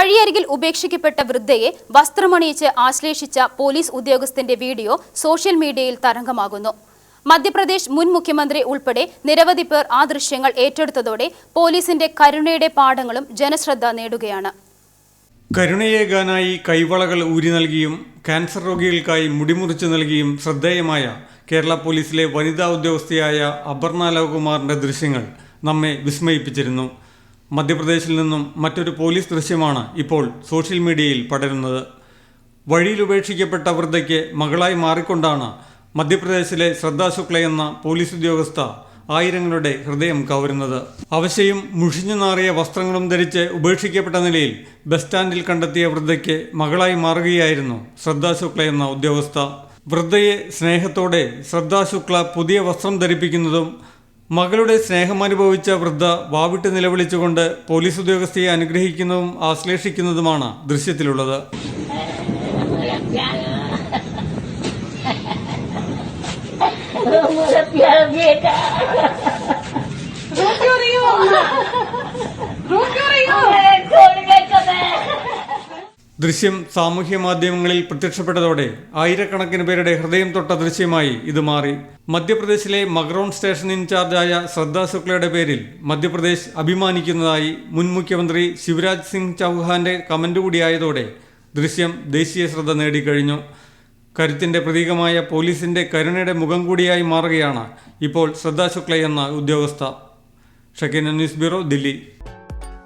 വഴിയരികിൽ ഉപേക്ഷിക്കപ്പെട്ട വൃദ്ധയെ വസ്ത്രമണിയിച്ച് ആശ്ലേഷിച്ച പോലീസ് ഉദ്യോഗസ്ഥന്റെ വീഡിയോ സോഷ്യൽ മീഡിയയിൽ തരംഗമാകുന്നു. മധ്യപ്രദേശ് മുൻ മുഖ്യമന്ത്രി ഉൾപ്പെടെ നിരവധി പേർ ആ ദൃശ്യങ്ങൾ ഏറ്റെടുത്തതോടെ പോലീസിന്റെ കരുണയുടെ പാഠങ്ങളും ജനശ്രദ്ധ നേടുകയാണ്. കരുണയേകാനായി കൈവളകൾ ഊരി നൽകിയും ക്യാൻസർ രോഗികൾക്കായി മുടിമുറിച്ചു നൽകിയും ശ്രദ്ധേയമായ കേരള പോലീസിലെ വനിതാ ഉദ്യോഗസ്ഥയായ അപർണ ലോകുമാറിന്റെ ദൃശ്യങ്ങൾ നമ്മെ വിസ്മയിപ്പിച്ചിരുന്നു. മധ്യപ്രദേശിൽ നിന്നും മറ്റൊരു പോലീസ് ദൃശ്യമാണ് ഇപ്പോൾ സോഷ്യൽ മീഡിയയിൽ പടരുന്നത്. വഴിയിൽ ഉപേക്ഷിക്കപ്പെട്ട വൃദ്ധയ്ക്ക് മകളായി മാറിക്കൊണ്ടാണ് മധ്യപ്രദേശിലെ ശ്രദ്ധാ ശുക്ല എന്ന പോലീസ് ഉദ്യോഗസ്ഥ ആയിരങ്ങളുടെ ഹൃദയം കവരുന്നത്. അവശയും മുഷിഞ്ഞു നാറിയ വസ്ത്രങ്ങളും ധരിച്ച് ഉപേക്ഷിക്കപ്പെട്ട നിലയിൽ ബസ് സ്റ്റാൻഡിൽ കണ്ടെത്തിയ വൃദ്ധയ്ക്ക് മകളായി മാറുകയായിരുന്നു ശ്രദ്ധാ ശുക്ല എന്ന ഉദ്യോഗസ്ഥ. വൃദ്ധയെ സ്നേഹത്തോടെ ശ്രദ്ധാ ശുക്ല പുതിയ വസ്ത്രം ധരിപ്പിക്കുന്നതും മകളുടെ സ്നേഹമനുഭവിച്ച വൃദ്ധ വാവിട്ട് നിലവിളിച്ചുകൊണ്ട് പോലീസ് ഉദ്യോഗസ്ഥയെ അനുഗ്രഹിക്കുന്നതും ആശ്ലേഷിക്കുന്നതുമാണ് ദൃശ്യത്തിലുള്ളത് मेरा प्यारा बेटा ദൃശ്യം സാമൂഹ്യ മാധ്യമങ്ങളിൽ പ്രത്യക്ഷപ്പെട്ടതോടെ ആയിരക്കണക്കിന് പേരുടെ ഹൃദയം തൊട്ട ദൃശ്യമായി ഇത് മാറി. മധ്യപ്രദേശിലെ മഗ്രോൺ സ്റ്റേഷൻ ഇൻചാർജായ ശ്രദ്ധാ ശുക്ലയുടെ പേരിൽ മധ്യപ്രദേശ് അഭിമാനിക്കുന്നതായി മുൻ മുഖ്യമന്ത്രി ശിവരാജ് സിംഗ് ചൗഹാന്റെ കമന്റ് കൂടിയായതോടെ ദൃശ്യം ദേശീയ ശ്രദ്ധ നേടിക്കഴിഞ്ഞു. കരുത്തിന്റെ പ്രതീകമായ പോലീസിന്റെ കരുണയുടെ മുഖം കൂടിയായി മാറുകയാണ് ഇപ്പോൾ ശ്രദ്ധാ ശുക്ല എന്ന ഉദ്യോഗസ്ഥ. Shakeena news bureau Delhi.